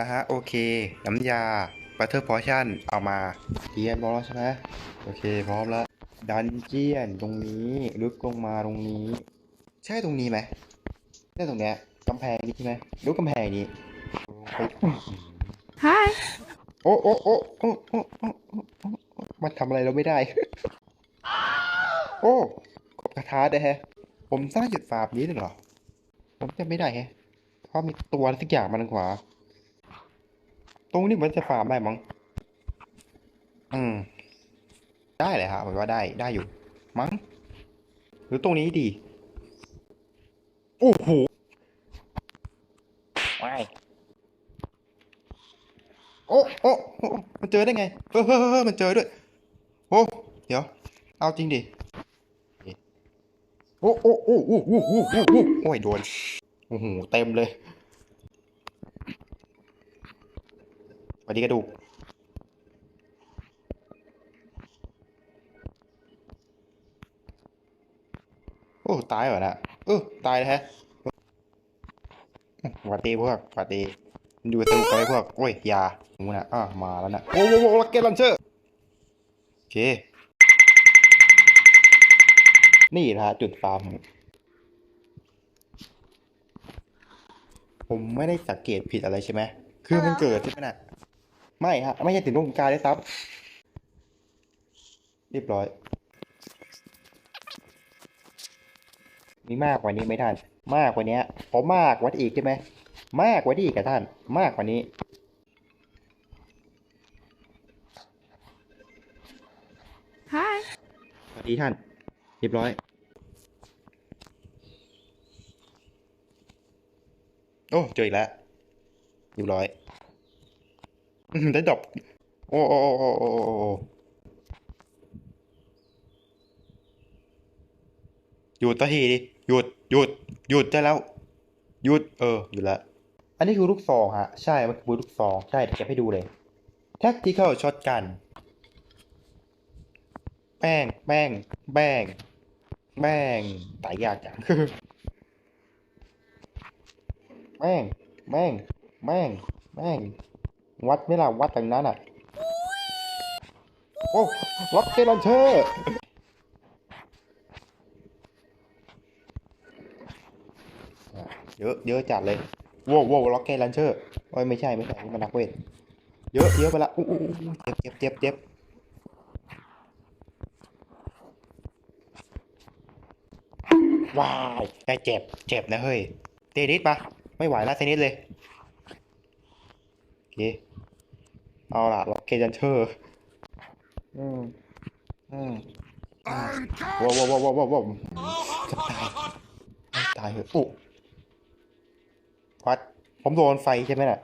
อะฮะโอเค น้ำยาปัตเตอร์พอชั่นเอามาเรียบร้อยใช่ไหมโอเค พร้อมแล้ว ดันเจียนตรงนี้ลึกลงมาตรงนี้ ใช่ตรงนี้ไหมใช่ตรงเนี้ยกำแพงนี้ใช่ไหมดูกำแพงนี้ฮายโอ้โอ้โอ้โอโอโอมันทำอะไรเราไม่ได้ โอ้กระทาได้ฮะ ผมสร้างจุดฝาบนี้เลยเหรอ ผมจะไม่ได้ฮะเพราะมีตัวสักอย่างมันขวา ตรงนี้มันจะฟาร์มได้มั้ง อืม ได้เลยครับผมว่าได้ได้อยู่ มั้ง หรือตรงนี้ดี โอ้โหว้ายโอ้โอ้โอ้มันเจอได้ไงเฮ้ยเฮ้ยเฮ้ยเฮ้ยมันเจอด้วย โอ้ เดี๋ยว เอาจริงดิ โอ้โอ้โอ้โอ้โอ้โอ้โอ้โอ้โอ้ยโดน โอ้โห เต็มเลย วัสดีกระดูกโอ้ ตายเหรอนะเออตายแล้วฮะหวัดดีพวกหวัดดีมันอยู่สนุกไรพวก โอ้ยอยาหมูนะอะมาแล้วนะ โอ้โหโอ้ลักเก็ตลันเชอร์ โอเค นี่นะจุดฟาร์มผมผมไม่ได้สังเกตผิดอะไรใช่ไหม คือมันเกิดใช่ไหมน่ะ ไม่ฮะ ไม่ใช่ถึงตรงกลางเลยซับเรียบร้อย มีมากกว่านี้ไหมท่าน มากกว่านี้ขอมากกว่านี้อีกใช่ไหม มากกว่านี้อีกกับท่าน มากกว่านี้ Hi. สวัสดีท่าน เรียบร้อยโอ้เจออีกแล้วเรียบร้อยอื้อหือ ได้ดอก โอ้โอ้โอ้โอ้โอ้โอ้โอ้หยุดสักทีดิ หยุด หยุด หยุดได้แล้ว หยุด เออ หยุดล้วอันนี้คือลูกซองฮะ ใช่ มันคือลูกซอง ใช่เดี๋ยวเก็บให้ดูเลย tactical shotgun แป้ง แป้ง แป้ง แป้งตายยากจังแม่ง แม่ง แม่ง แม่ง วัดไม่ล่ะวัดตรงนั้นอะ โอ้ล็อกเกลันเชอร์เยอะเยอะจัดเลยโว้วโว้ล็อกเกลันเชอร์โอ้ยไม่ใช่ไม่ใช่มันนักเวทเยอะเยอะไปละอู้อู้เจ็บเจ็บเจ็บเจ็บว้ายได้เจ็บ เจ็บนะเฮ้ย เตนิสปะไม่ไหวแล้วเตนิสเลย โอเค เอาล่ะล็อกเกจันเชอร์อืมอืมว้าวว้าวว้าวว้าวว้าวจะตายไม่ตายเหอะโอ้วัดผมโดนไฟใช่ไหมน่ะ